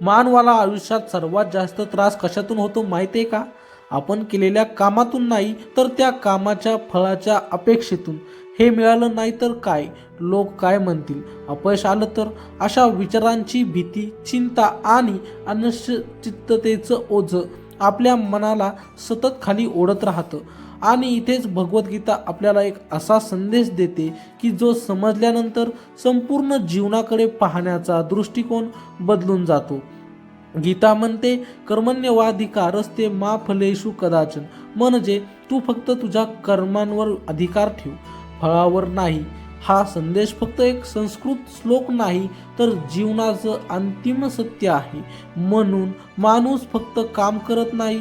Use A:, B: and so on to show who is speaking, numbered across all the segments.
A: मानवाला आयुष्यात सर्वात जास्त त्रास कशातून होतो माहिती आहे का? आपण केलेल्या कामातून नाही तर त्या कामाच्या फळाच्या अपेक्षेतून. हे मिळालं नाही तर काय? लोक काय म्हणतील? अपयश आलं तर? अशा विचारांची भीती चिंता आणि अनिश्चिततेचं ओझं. आपल्या मनाला सतत खाली ओढत राहतं. आणि इथेच भगवद्गीता आपल्याला एक असा संदेश देते की जो समजल्यानंतर संपूर्ण जीवनाकडे पाहण्याचा दृष्टिकोन बदलून जातो. गीता म्हणते कर्मण्यवाधिकार असते मा फलेषु कदाचन. म्हणजे तू फक्त तुझ्या कर्मांवर अधिकार ठेव. फळावर नाही हा संदेश फक्त एक संस्कृत श्लोक नाही तर जीवनाचं अंतिम सत्य आहे. म्हणून माणूस फक्त काम करत नाही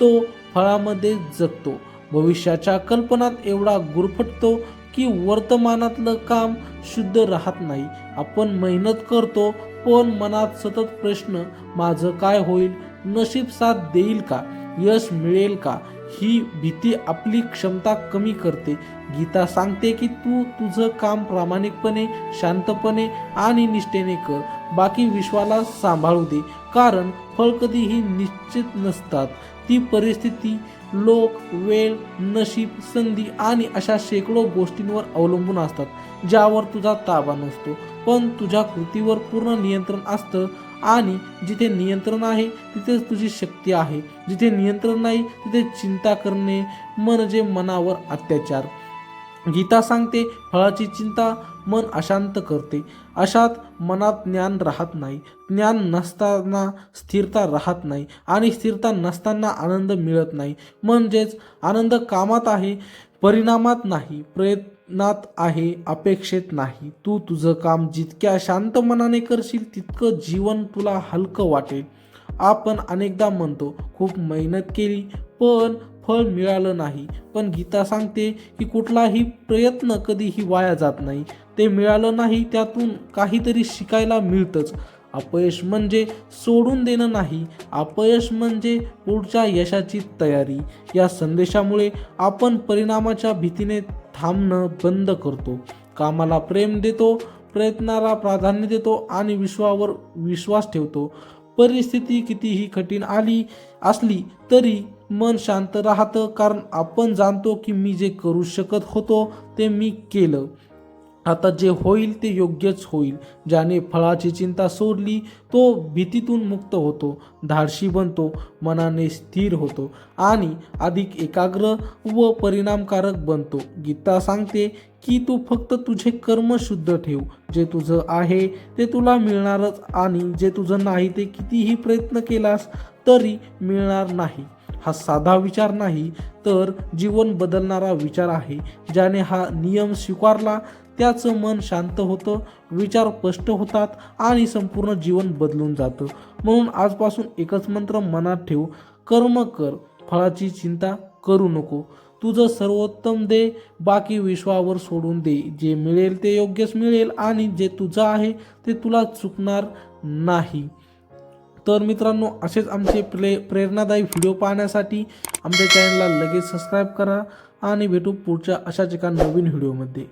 A: तो फळामध्ये जगतो. भविष्याच्या कल्पनात एवढा गुरफटतो की वर्तमानातलं काम शुद्ध राहत नाही. आपण मेहनत करतो पण मनात सतत प्रश्न माझं काय होईल? नशीब साथ देईल का? यश मिळेल का? ही भीती आपली क्षमता कमी करते. गीता सांगते की तू तुझं काम प्रामाणिकपणे शांतपणे आणि निष्ठेने कर. बाकी विश्वाला सांभाळू दे. कारण फळ कधीही निश्चित नसतात. ती परिस्थिती लोक वेळ नशीब संधी आणि अशा शेकडो गोष्टींवर अवलंबून असतात ज्यावर तुझा ताबा नसतो. पण तुझ्या कृतीवर पूर्ण नियंत्रण असतं. आणि जिथे नियंत्रण आहे तिथेच तुझी शक्ती आहे. जिथे नियंत्रण नाही तिथे चिंता करणे म्हणजे मनावर अत्याचार. गीता सांगते फळाची चिंता मन अशांत करते. अशात मनात ज्ञान राहत नाही. ज्ञान नसताना स्थिरता राहत नाही आणि स्थिरता नसताना आनंद मिळत नाही. म्हणजेच आनंद कामात आहे परिणामात नाही. प्रयत्न नात आहे अपेक्षेत नाही. तू तुझं काम जितक्या शांत मनाने करशील तितकं जीवन तुला हलकं वाटेल. आपण अनेकदा म्हणतो खूप मेहनत केली पण फळ मिळालं नाही पण गीता सांगते की कुठलाही प्रयत्न कधीही वाया जात नाही. ते मिळालं नाही त्यातून काहीतरी शिकायला मिळतंच. अपयश म्हणजे सोडून देणं नाही. अपयश म्हणजे पुढच्या यशाची तयारी. या संदेशामुळे आपण परिणामाच्या भीतीने थांबणं बंद करतो. कामाला प्रेम देतो प्रयत्नाला प्राधान्य देतो आणि विश्वावर विश्वास ठेवतो. परिस्थिती कितीही कठीण आली असली तरी मन शांत राहतं. कारण आपण जाणतो की मी जे करू शकत होतो ते मी केलं. आता जे होईल ते योग्यच होईल ज्याने फळाची चिंता सोडली तो भीतीतून मुक्त होतो धाडशी बनतो मनाने स्थिर होतो आणि अधिक एकाग्र व परिणामकारक बनतो. गीता सांगते की तू फक्त तुझे कर्म शुद्ध ठेव जे तुझं आहे ते तुला मिळणारच आणि जे तुझं नाही ते कितीही प्रयत्न केलास तरी मिळणार नाही. हा साधा विचार नाही तर जीवन बदलणारा विचार आहे ज्याने हा नियम स्वीकारला त्याचं मन शांत होतं विचार स्पष्ट होतात आणि संपूर्ण जीवन बदलून जातं. म्हणून आजपासून एकच मंत्र मनात ठेव कर्म कर फळाची चिंता करू नको. तुझं सर्वोत्तम दे बाकी विश्वावर सोडून दे. जे मिळेल ते योग्यच मिळेल आणि जे तुझं आहे ते तुला चुकणार नाही. तर मित्रांनो असेच आमचे प्ले प्रेरणादायी व्हिडिओ पाहण्यासाठी आमच्या चॅनलला लगेच सबस्क्राईब करा आणि भेटू पुढच्या अशाच एका नवीन व्हिडिओमध्ये.